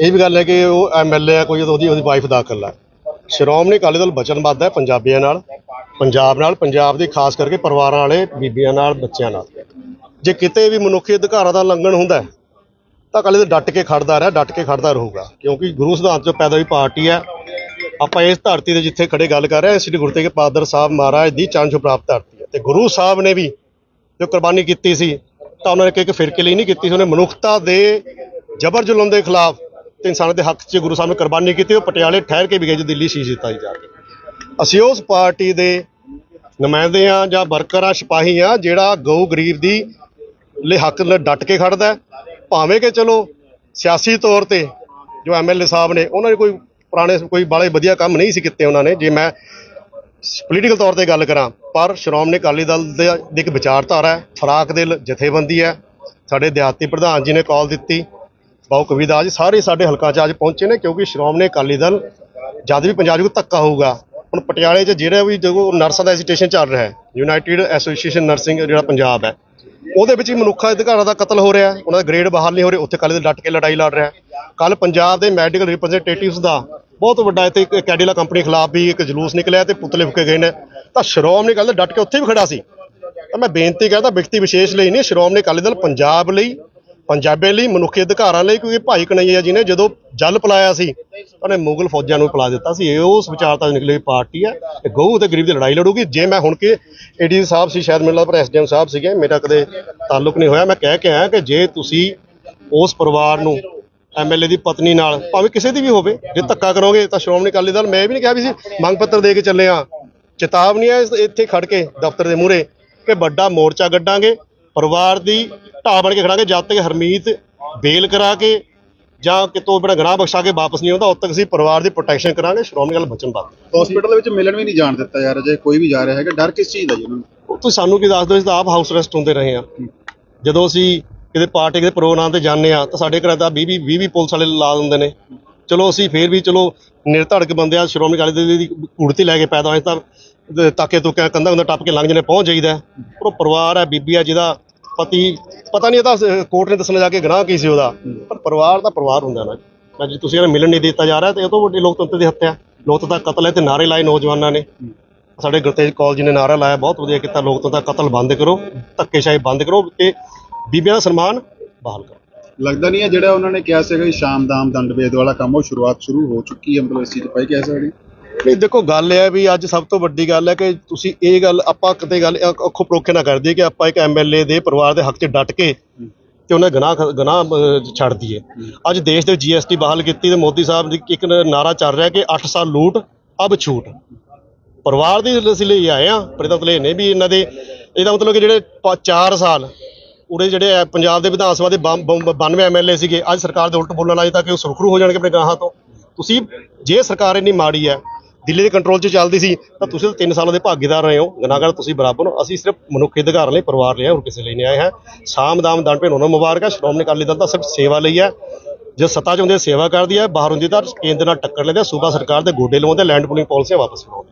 ਇਹ ਵੀ ਗੱਲ ਹੈ ਕਿ ਉਹ ਐਮਐਲਏ ਆ, ਕੋਈ ਉਹਦੀ ਉਹਦੀ ਵਾਈਫ ਦਾ ਇਕੱਲਾ ਹੈ। ਸ਼੍ਰੋਮਣੀ ਅਕਾਲੀ ਦਲ ਵਚਨਬੱਧ ਹੈ ਪੰਜਾਬੀਆਂ ਨਾਲ, ਪੰਜਾਬ ਨਾਲ, ਪੰਜਾਬ ਦੇ ਖਾਸ ਕਰਕੇ ਪਰਿਵਾਰਾਂ ਵਾਲੇ, ਬੀਬੀਆਂ ਨਾਲ, ਬੱਚਿਆਂ ਨਾਲ। ਜੇ ਕਿਤੇ ਵੀ ਮਨੁੱਖੀ ਅਧਿਕਾਰਾਂ ਦਾ ਲੰਘਣ ਹੁੰਦਾ ਤਾਂ ਅਕਾਲੀ ਦਲ ਡਟ ਕੇ ਖੜਦਾ ਰਿਹਾ, ਡਟ ਕੇ ਖੜਦਾ ਰਹੂਗਾ। ਕਿਉਂਕਿ ਗੁਰੂ ਸਿਧਾਂਤ ਚੋਂ ਪੈਦਾ ਹੋਈ ਪਾਰਟੀ ਹੈ। ਆਪਾਂ ਇਸ ਧਰਤੀ ਦੇ ਜਿੱਥੇ ਖੜੇ ਗੱਲ ਕਰ ਰਹੇ ਹਾਂ, ਸ੍ਰੀ ਗੁਰੂ ਤੇਗ ਬਹਾਦਰ ਸਾਹਿਬ ਮਹਾਰਾਜ ਦੀ ਚੰਨ ਪ੍ਰਾਪਤ ਧਰਤੀ ਹੈ। ਤੇ ਗੁਰੂ ਸਾਹਿਬ ਨੇ ਵੀ ਜੋ ਕੁਰਬਾਨੀ ਕੀਤੀ ਸੀ, ਤਾਂ ਉਹਨਾਂ ਨੇ ਇੱਕ ਫਿਰਕੇ ਲਈ ਨਹੀਂ ਕੀਤੀ ਸੀ। ਉਹਨੇ ਮਨੁੱਖਤਾ ਦੇ ਜ਼ਬਰ ਜ਼ੁਲਮ ਦੇ ਖਿਲਾਫ ਤੇ ਇਨਸਾਨੀਅਤ ਦੇ ਹੱਕ 'ਚ ਗੁਰੂ ਸਾਹਿਬ ਨੇ ਕੁਰਬਾਨੀ ਕੀਤੀ, ਉਹ ਪਟਿਆਲੇ ਠਹਿਰ ਕੇ ਵੀ ਗਏ ਜੋ ਦਿੱਲੀ ਸ਼ੀਸ਼ ਦਿੱਤਾ ਸੀ ਜਾ ਕੇ। ਅਸੀਂ ਉਸ ਪਾਰਟੀ ਦੇ ਨੁਮਾਇੰਦੇ ਆ ਜਾਂ ਵਰਕਰ ਆ ਸਿਪਾਹੀ ਆ ਜਿਹੜਾ ਗਊ ਗਰੀਬ ਦੀ ਲਈ ਹੱਕ ਨਾਲ ਡਟ ਕੇ ਖੜਦਾ ਭਾਵੇਂ ਕਿ ਚਲੋ ਸਿਆਸੀ ਤੌਰ ਤੇ ਜੋ ਐਮਐਲਏ ਸਾਹਿਬ ਨੇ, ਉਹਨਾਂ ਨੇ ਕੋਈ ਪੁਰਾਣੇ, ਕੋਈ ਬਾਲੇ ਵਧੀਆ ਕੰਮ ਨਹੀਂ ਸੀ ਕੀਤੇ ਉਹਨਾਂ ਨੇ, ਜੇ ਮੈਂ ਪੋਲੀਟੀਕਲ ਤੌਰ ਤੇ ਗੱਲ ਕਰਾਂ, ਪਰ ਸ਼੍ਰੋਮਣੀ ਅਕਾਲੀ ਦਲ ਦੇ ਦੀ ਇੱਕ ਵਿਚਾਰਧਾਰਾ ਹੈ, ਫਰਾਕ ਦਿਲ ਜਥੇਬੰਦੀ ਹੈ। ਸਾਡੇ ਦਿਹਾਤੀ ਪ੍ਰਧਾਨ ਜੀ ਨੇ ਕਾਲ ਦਿੱਤੀ। ਬਾਉ ਕਵੀਦਾਸ ਜੀ, ਸਾਰੇ ਸਾਡੇ ਹਲਕਾ 'ਚ ਅੱਜ ਪਹੁੰਚੇ ਨੇ ਕਿਉਂਕਿ ਸ਼੍ਰੋਮਣੀ ਅਕਾਲੀ ਦਲ ਜਦ ਵੀ ਪੰਜਾਬ 'ਚ ਕੋਈ ਧੱਕਾ ਹੋਊਗਾ, ਹੁਣ ਪਟਿਆਲੇ 'ਚ ਜਿਹੜਾ ਵੀ ਜੋ ਨਰਸਾਂ ਦਾ ਐਜੀਟੇਸ਼ਨ ਚੱਲ ਰਿਹਾ ਹੈ ਯੂਨਾਈਟਿਡ ਐਸੋਸੀਏਸ਼ਨ ਨਰਸਿੰਗ ਜਿਹੜਾ ਪੰਜਾਬ ਹੈ, ਉਹਦੇ ਵਿੱਚ ਹੀ ਅਧਿਕਾਰਾਂ ਦਾ ਕਤਲ ਹੋ ਰਿਹਾ ਉਹਨਾਂ ਦਾ ਗ੍ਰੇਡ ਬਹਾਲ ਨਹੀਂ ਹੋ ਰਿਹਾ, ਉੱਥੇ ਅਕਾਲੀ ਦਲ ਡਟ ਕੇ ਲੜਾਈ ਲੜ ਰਿਹਾ ਹੈ। ਕੱਲ ਪੰਜਾਬ ਦੇ ਮੈਡੀਕਲ ਰਿਪਰੈਜ਼ੈਂਟੇਟਿਵਸ ਦਾ ਬਹੁਤ ਵੱਡਾ ਇੱਥੇ ਇੱਕ ਕੈਡੀਲਾ ਕੰਪਨੀ ਖਿਲਾਫ ਵੀ ਇੱਕ ਜਲੂਸ ਨਿਕਲਿਆ ਤੇ ਪੁਤਲੇ ਫੁਕੇ ਗਏ ਨੇ। ਤਾਂ ਸ਼੍ਰੋਮਣੀ ਅਕਾਲੀ ਦਲ ਡਟ ਕੇ ਉੱਥੇ ਵੀ ਖੜਾ ਸੀ। ਤਾਂ ਮੈਂ ਬੇਨਤੀ ਕਰਦਾ, ਵਿਅਕਤੀ ਵਿਸ਼ੇਸ਼ ਲਈ ਨਹੀਂ, ਸ਼੍ਰੋਮਣੀ ਅਕਾਲੀ ਦਲ ਪੰਜਾਬ ਲਈ ਪੰਜਾਬੀਆਂ ਲਈ, ਮਨੁੱਖੀ ਅਧਿਕਾਰਾਂ ਲਈ, ਕਿਉਂਕਿ ਭਾਈ ਕਨਈਆ ਜੀ ਨੇ ਜਦੋਂ ਜਲ ਪਲਾਇਆ ਸੀ, ਉਹਨੇ ਮੁਗਲ ਫੌਜਾਂ ਨੂੰ ਪਿਲਾ ਦਿੱਤਾ ਸੀ। ਇਹ ਉਸ ਵਿਚਾਰਤਾ ਤੋਂ ਨਿਕਲੀ ਹੋਈ ਪਾਰਟੀ ਹੈ ਇਹ ਗਊ ਤੇ ਗਰੀਬ ਦੀ ਲੜਾਈ ਲੜੂਗੀ। ਜੇ ਮੈਂ ਹੁਣ ਕਿ ਏਡੀ ਸਾਹਿਬ ਸੀ, ਸ਼ਾਇਦ ਮੈਨੂੰ ਲੱਗਦਾ ਪਰ ਐਸਡੀਐਮ ਸਾਹਿਬ ਸੀਗੇ, ਮੇਰਾ ਕਦੇ ਤਾਲੁਕ ਨਹੀਂ ਹੋਇਆ। ਮੈਂ ਕਹਿ ਕੇ ਆਇਆ ਕਿ ਜੇ ਤੁਸੀਂ ਉਸ ਪਰਿਵਾਰ ਨੂੰ ਐਮਐਲਏ ਦੀ ਪਤਨੀ ਨਾਲ, ਭਾਵੇਂ ਕਿਸੇ ਦੀ ਵੀ ਹੋਵੇ, ਜੇ ਧੱਕਾ ਕਰੋਗੇ ਤਾਂ ਸ਼੍ਰੋਮਣੀ ਅਕਾਲੀ ਦਲ, ਮੈਂ ਵੀ ਨਹੀਂ ਕਿਹਾ ਵੀ ਸੀ ਮੰਗ ਪੱਤਰ ਦੇ ਕੇ ਚੱਲੇ ਆ ਚੇਤਾਵਨੀ ਹੈ ਇੱਥੇ ਖੜ ਕੇ ਦਫ਼ਤਰ ਦੇ ਮੂਹਰੇ ਕਿ ਵੱਡਾ ਮੋਰਚਾ ਗੱਡਾਂਗੇ। ਪਰਿਵਾਰ ਦੀ ਢਾਹ ਬਣ ਕੇ ਖੜਾਂਗੇ ਜਦ ਤੱਕ ਹਰਮੀਤ ਬੇਲ ਕਰਾ ਕੇ ਜਾਂ ਕਿਤੋਂ ਬੜਾ ਗਨਾਹ ਬਖਸ਼ਾ ਕੇ ਵਾਪਸ ਨਹੀਂ ਆਉਂਦਾ ਉਦ ਤੱਕ ਅਸੀਂ ਪਰਿਵਾਰ ਦੀ ਪ੍ਰੋਟੈਕਸ਼ਨ ਕਰਾਂਗੇ ਸ਼੍ਰੋਮਣੀ ਅਕਾਲੀ ਵਚਨਬੱਧ ਹਸਪੀਟਲ ਦੇ ਵਿੱਚ ਮਿਲਣ ਵੀ ਨਹੀਂ ਜਾਣ ਦਿੱਤਾ ਯਾਰ ਜੇ ਕੋਈ ਵੀ ਜਾ ਰਿਹਾ ਹੈਗਾ ਡਰ ਕਿਸ ਚੀਜ਼ ਦਾ ਜੀ ਉਹਨਾਂ ਨੂੰ? ਉਹ ਤੁਸੀਂ ਸਾਨੂੰ ਕੀ ਦੱਸ ਦਿਓ ਅਸੀਂ ਤਾਂ ਆਪ ਹਾਊਸ ਅਰੈਸਟ ਹੁੰਦੇ ਰਹੇ ਆ ਜਦੋਂ ਅਸੀਂ ਕਿਤੇ ਪਾਰਟੀ ਦੇ ਪ੍ਰੋਗਰਾਮ ਤੇ ਜਾਂਦੇ ਆ ਤਾਂ ਸਾਡੇ ਘਰ ਦਾ 20 20 20 ਪੁਲਿਸ ਵਾਲੇ ਲਾ ਦਿੰਦੇ ਨੇ। ਚਲੋ ਅਸੀਂ ਫੇਰ ਵੀ ਚਲੋ ਨਿਰਧੜਕ ਬੰਦੇ ਆ ਸ਼੍ਰੋਮਣੀ ਅਕਾਲੀ ਦਲ ਦੀ ਕੁੜਤੀ ਲੈ ਕੇ ਪੈਦਾ ਹੋਏ ਤਾਂ ਤੇ ਤਾਕੇ ਤੁਕੇ ਕੰਧਾ ਕੰਧਾ ਟੱਪ ਕੇ ਲੰਘ ਜਨੇ ਪਹੁੰਚ ਜਾਈਦਾ ਪਰ ਉਹ ਪਰਿਵਾਰ ਹੈ, ਬੀਬੀ ਆ ਜਿਹਦਾ ਪਤੀ, ਪਤਾ ਨਹੀਂ ਇਹ ਕੋਰਟ ਨੇ ਦੱਸਣਾ ਜਾ ਕੇ ਗੁਨਾਹ ਕੀ ਸੀ ਉਹਦਾ। ਪਰ ਪਰਿਵਾਰ ਦਾ ਪਰਿਵਾਰ ਹੁੰਦਾ ਨਾ। ਤਾਂ ਜੇ ਤੁਸੀਂ ਇਹਨੂੰ ਮਿਲਣ ਨਹੀਂ ਦਿੱਤਾ ਜਾ ਰਿਹਾ, ਤੇ ਇਹ ਤੋਂ ਵੱਡੀ ਲੋਕਤੰਤਰ ਦੀ ਹੱਤਿਆ। ਲੋਕਤੰਤਰ ਦਾ ਕਤਲ ਹੈ, ਤੇ ਨਾਰੇ ਲਾਏ ਨੌਜਵਾਨਾਂ ਨੇ। ਸਾਡੇ ਗੁਰਤੇਜ ਕੌਲ ਜੀ ਨੇ ਨਾਰਾ ਲਾਇਆ, ਬਹੁਤ ਵਧੀਆ ਕੀਤਾ। ਲੋਕਤੰਤਰ ਦਾ ਕਤਲ ਬੰਦ ਕਰੋ, ਧੱਕੇਸ਼ਾਹੀ ਬੰਦ ਕਰੋ, ਤੇ ਬੀਬੀਆਂ ਦਾ ਸਨਮਾਨ ਬਹਾਲ ਕਰੋ। ਲੱਗਦਾ ਨਹੀਂ ਹੈ ਜਿਹੜਾ ਉਹਨਾਂ ਨੇ ਕਿਹਾ ਸੀਗਾ ਸ਼ਾਮ ਦਾ ਦੰਡ ਭੇਦ ਵਾਲਾ ਕੰਮ ਉਹ ਸ਼ੁਰੂਆਤ ਸ਼ੁਰੂ ਹੋ ਚੁੱਕੀ ਹੈ, ਮਤਲਬ ਇਸ ਚੀਜ਼ ਪਾਈ ਕਹਿ ਸਕਦੇ ਨਹੀਂ ਦੇਖੋ ਗੱਲ ਇਹ ਹੈ ਵੀ ਅੱਜ ਸਭ ਤੋਂ ਵੱਡੀ ਗੱਲ ਹੈ ਕਿ ਤੁਸੀਂ ਇਹ ਗੱਲ ਆਪਾਂ ਕਿਤੇ ਗੱਲ ਅੱਖ- ਅੱਖੋਂ ਪਰੋਖੇ ਨਾ ਕਰ ਦਈਏ ਕਿ ਆਪਾਂ ਇੱਕ ਐਮਐਲਏ ਦੇ ਪਰਿਵਾਰ ਦੇ ਹੱਕ 'ਚ ਡਟ ਕੇ ਤੇ ਉਹਨਾਂ ਗਨਾਹ ਗਨਾਹ ਅਹ, ਛੱਡ ਦਈਏ ਅੱਜ ਦੇਸ਼ ਦੇ ਜੀਐਸਟੀ ਬਹਾਲ ਕੀਤੀ ਤੇ ਮੋਦੀ ਸਾਹਿਬ ਦੀ ਇੱਕ ਨਾਰਾ ਚੱਲ ਰਿਹਾ ਕਿ 8 ਸਾਲ ਲੂਟ ਅਬ ਛੂਟ ਪਰਿਵਾਰ ਦੀ ਅਸੀਂ ਲਈ ਆਏ ਆ ਪ੍ਰਤਤ ਲਈ ਨੇ ਵੀ ਇਹਨਾਂ ਦੇ ਇਹਦਾ ਮਤਲਬ ਕਿ ਜਿਹੜੇ 4 ਸਾਲ ਉਰੇ ਜਿਹੜੇ ਆ ਪੰਜਾਬ ਦੇ ਵਿਧਾਨ ਸਭਾ ਦੇ ਬੰਮ- ਬੰਮ- 92 ਐਮਐਲਏ ਸੀਗੇ ਅੱਜ ਸਰਕਾਰ ਦੇ ਉਲਟ ਬੋਲਣ ਲੱਗੇ ਤਾਂ ਕਿ ਉਹ ਸੁਰਖਰੂ ਹੋ ਜਾਣਗੇ ਆਪਣੇ ਗਾਹਾਂ ਤੋਂ। ਤੁਸੀਂ ਜੇ ਸਰਕਾਰ ਇੰਨੀ ਮਾੜੀ ਹੈ ਦਿੱਲੀ ਦੇ ਕੰਟਰੋਲ 'ਚ ਚੱਲਦੀ ਸੀ ਤਾਂ ਤੁਸੀਂ ਤਾਂ 3 ਸਾਲਾਂ ਦੇ ਭਾਗੀਦਾਰ ਰਹੇ ਹੋ। ਗੁਨਾਹਗਰ ਤੁਸੀਂ ਬਰਾਬਰ ਹੋ। ਅਸੀਂ ਸਿਰਫ ਮਨੁੱਖੀ ਅਧਿਕਾਰ ਲਈ ਪਰਿਵਾਰ ਲਈ ਹਾਂ, ਹੋਰ ਕਿਸੇ ਲਈ ਨਹੀਂ ਆਏ ਹਾਂ। ਸਾਮ ਦਾਮ ਦੰਡ ਭੇਨ ਉਹਨਾਂ ਮੁਬਾਰਕ ਹੈ ਸ਼੍ਰੋਮਣੀ ਅਕਾਲੀ ਦਲ ਤਾਂ ਸਿਰਫ ਸੇਵਾ ਲਈ ਹੈ। ਜੇ ਸੱਤਾ 'ਚ ਹੁੰਦੇ ਸੇਵਾ ਕਰਦੀ ਹੈ। ਬਾਹਰ ਹੁੰਦੀ ਤਾਂ ਕੇਂਦਰ ਨਾਲ ਟੱਕਰ ਲੈਂਦੇ ਆ, ਸੂਬਾ ਸਰਕਾਰ ਦੇ ਗੋਡੇ ਲਵਾਉਂਦੇ ਲੈਂਡ ਪੁਲਿੰਗ ਪਾਲਿਸੀਆਂ ਵਾਪਸ ਲਵਾਉਂਦੇ